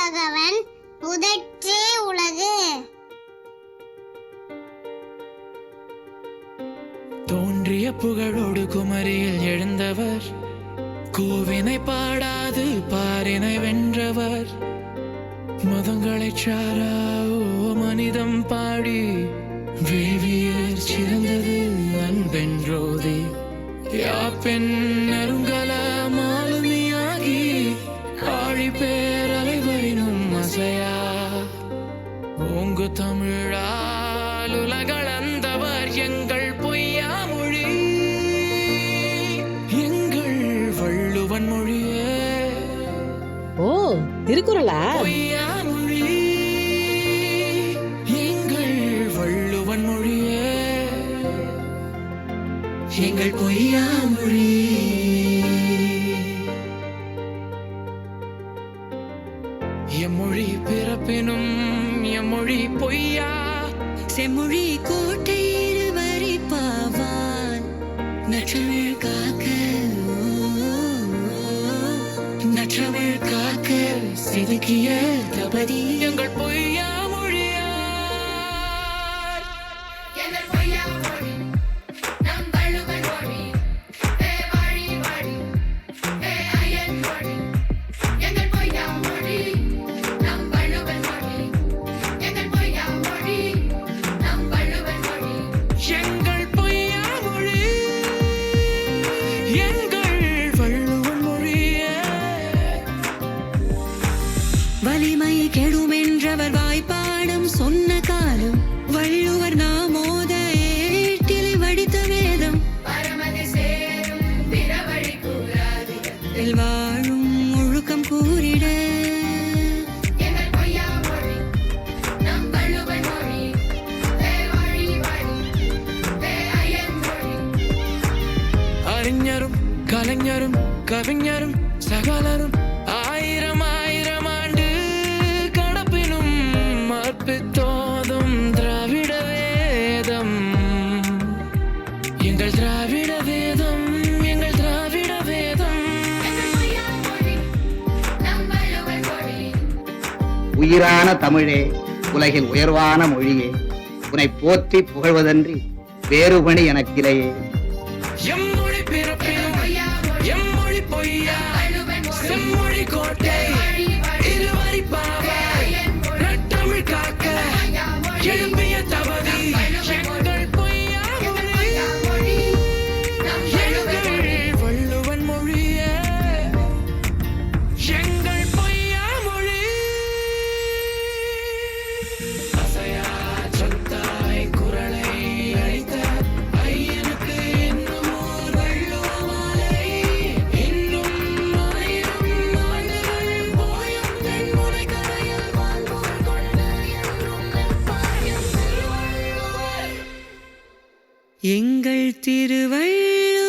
முதற்றகவன் முதற்றே உலகு. தோன்றிய புகழோடு குமரியில் எழுந்தவர் கோவினை பாடாது பாரினை வென்றவர். மதங்களை சாரா மனிதம் பாடி வேவியர் சிறந்தது அன்பென்றோதி. யாப்பெண் ஓங்கு தமிழால் உலகளந்தவர் எங்கள் பொய்யா மொழி. எங்கள் வள்ளுவன் மொழியே. ஓ திருக்குறளா? பொய்யா மொழி. எங்கள் வள்ளுவன் மொழியே. எங்கள் பொய்யா மொழி. எம்மொழி பிறப்பினும் எம்மொழி பொய்யா? செம்மொழி கோட்டை இருவரி பாவான் நற்றமிழ் காக்க நற்றமிழ் காக்க செதுக்கிய தபதி. எங்கள் பொய்யா? வலிமை கெடுமென்றவர் வாய்ப்பாடம் சொன்ன காலம் வள்ளுவர் நாமோ கலைஞரும் கவிஞரும் சகலரும் ஆயிரம் ஆயிரம் ஆண்டு கடப்பினும் அற்பித்தோதும் திராவிட வேதம். எங்கள் திராவிட வேதம் எங்கள் திராவிட வேதம். உயிரான தமிழே உலகில் உயர்வான மொழியே உன்னை போற்றி புகழ்வதன்றி வேறுபணி எனக்கிலேயே எம்மொழி செம்மொழி கோட்டை எங்கள் திருவள்ள